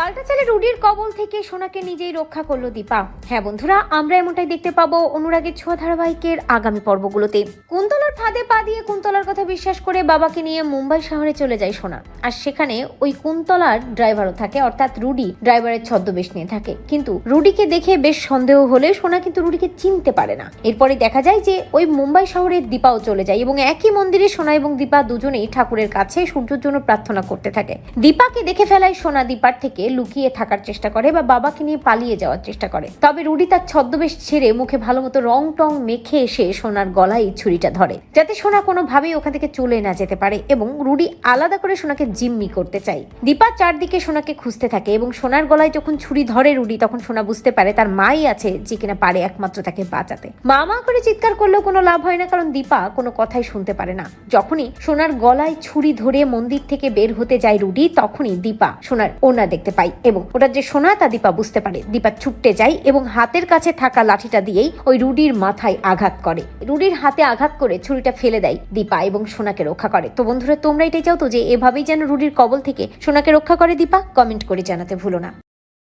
পাল্টা চালে রুডির কবল থেকে সোনাকে নিজেই রক্ষা করল দীপা। হ্যাঁ বন্ধুরা, আমরা এমনটাই দেখতে পাবো অনুরাগের ছোঁয়া ধারাবাহিকের আগামী পর্বগুলোতে। কুন্তলার ফাঁদে পা দিয়ে কুন্তলার কথা বিশ্বাস করে বাবাকে নিয়ে মুম্বাই শহরে চলে যায় সোনা। আর সেখানে ওই কুন্তলার ড্রাইভারও থাকে, অর্থাৎ রুডি ড্রাইভারের ছদ্মবেশ নিয়ে থাকে। কিন্তু রুডিকে দেখে বেশ সন্দেহ হলে সোনা কিন্তু রুডিকে চিনতে পারে না। এরপরে দেখা যায় যে ওই মুম্বাই শহরে দীপাও চলে যায় এবং একই মন্দিরে সোনা এবং দীপা দুজনেই ঠাকুরের কাছে সূর্যের জন্য প্রার্থনা করতে থাকে। দীপাকে দেখে ফেলায় সোনা দীপার থেকে লুকিয়ে থাকার চেষ্টা করে বা বাবাকে নিয়ে পালিয়ে যাওয়ার চেষ্টা করে। তবে রুডি তার ছদ্মবেশ ছেড়ে মুখে ভালো মতো রং টং মেখে এসে সোনার গলায় ছুরিটা ধরে। যাতে সোনা কোনোভাবেই ওখান থেকে চলে না যেতে পারে এবং রুডি আলাদা করে সোনাকে জিম্মি করতে চায়। দীপা চারদিকে সোনাকে খুঁজতে থাকে এবং সোনার গলায় যখন ছুরি ধরে রুডি, তখন সোনা বুঝতে পারে তার মাই আছে যে কিনা পারে একমাত্র তাকে বাঁচাতে। মা মা করে চিৎকার করলেও কোনো লাভ হয় না, কারণ দীপা কোনো কথাই শুনতে পারে না। যখনই সোনার গলায় ছুরি ধরে মন্দির থেকে বের হতে যায় রুডি, তখনই দীপা সোনার ওনা দেখতে পায়। এবং ওটা যে সোনা তা দীপা বুঝতে পারে। দীপা ছুটতে যায় এবং হাতের কাছে থাকা লাঠিটা দিয়েই ওই রুডির মাথায় আঘাত করে। রুডির হাতে আঘাত করে ছুরিটা ফেলে দেয় দীপা এবং সোনাকে রক্ষা করে। তো বন্ধুরা, তোমরা এটাই চাও তো যে এভাবেই যেন রুডির কবল থেকে সোনাকে রক্ষা করে দীপা? কমেন্ট করে জানাতে ভুলো না।